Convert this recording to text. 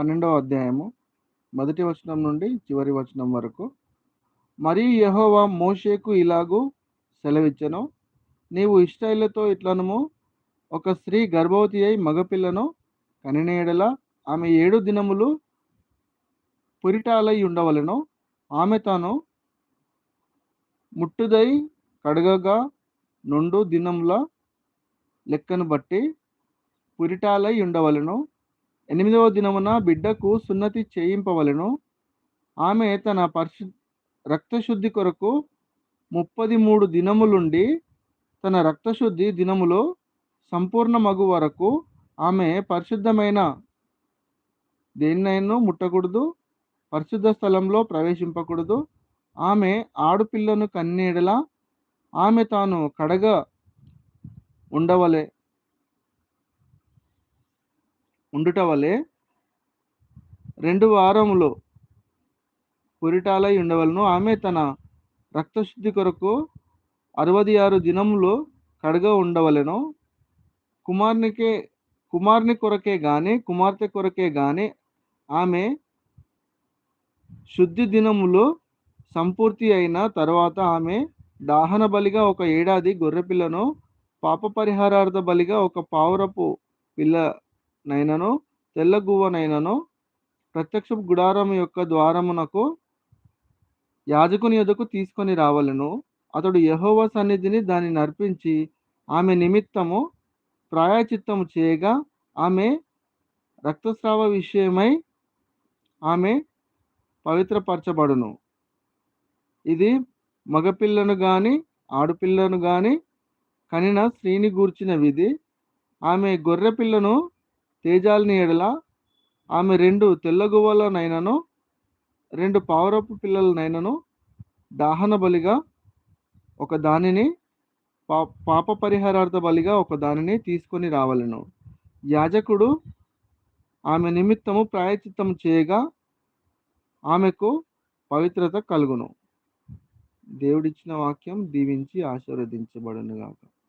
పన్నెండవ అధ్యాయము మొదటి వచనం నుండి చివరి వచనం వరకు. మరి యహోవా మోషేకు ఇలాగూ సెలవిచ్చను నీవు ఇష్టైలతో ఇట్లనము ఒక స్త్రీ గర్భవతి అయి మగపిల్లను కనిన ఆమె ఏడు దినములు పురిటాలై ఉండవలెను ఆమె తాను ముట్టుదై కడగగా నుండు దినముల లెక్కను బట్టి పురిటాలై ఉండవలెను. ఎనిమిదవ దినమున బిడ్డకు సున్నతి చేయింపవలెను. ఆమె తన పరిశు రక్తశుద్ధి కొరకు ముప్పది మూడు దినములుండి తన రక్తశుద్ధి దినములో సంపూర్ణ మగు వరకు ఆమె పరిశుద్ధమైన దేన్నైనా ముట్టకూడదు పరిశుద్ధ స్థలంలో ప్రవేశింపకూడదు. ఆమె ఆడుపిల్లను కన్నీడల ఆమె తాను కడగ ఉండవలే ఉండుట వలె రెండు వారములు పురిటాలై ఉండవలను. ఆమె తన రక్తశుద్ధి కొరకు అరవది ఆరు దినములు కడగ ఉండవలెను. కుమార్నికే కుమార్ని కొరకే గాని కుమార్తె కొరకే గాని ఆమె శుద్ధి దినములు సంపూర్తి అయిన తర్వాత ఆమె దాహన బలిగా ఒక ఏడాది గొర్రెపిల్లను పాప పరిహారార్థ బలిగా ఒక పావురపు పిల్ల నైనను తెల్ల గువ్వనైనను ప్రత్యక్ష గుడారం యొక్క ద్వారమునకు యాజకుని ఎదుకు తీసుకొని రావలెను. అతడు యహోవ సన్నిధిని దానిని నర్పించి ఆమె నిమిత్తము ప్రాయచిత్తము చేయగా ఆమె రక్తస్రావ విషయమై ఆమె పవిత్రపరచబడును. ఇది మగపిల్లను కానీ ఆడపిల్లను కానీ కనిన స్త్రీని గూర్చిన విధి. ఆమె గొర్రె పిల్లను తేజాలని ఎడల ఆమె రెండు తెల్లగువ్వలనైనను రెండు పావురపు పిల్లలనైనను దాహన బలిగా ఒక దానిని పా పాప పరిహారార్థ బలిగా ఒక దానిని తీసుకొని రావలెను. యాజకుడు ఆమె నిమిత్తము ప్రాయచిత్తం చేయగా ఆమెకు పవిత్రత కలుగును. దేవుడిచ్చిన వాక్యం దీవించి ఆశీర్వదించబడునుగాక. గాక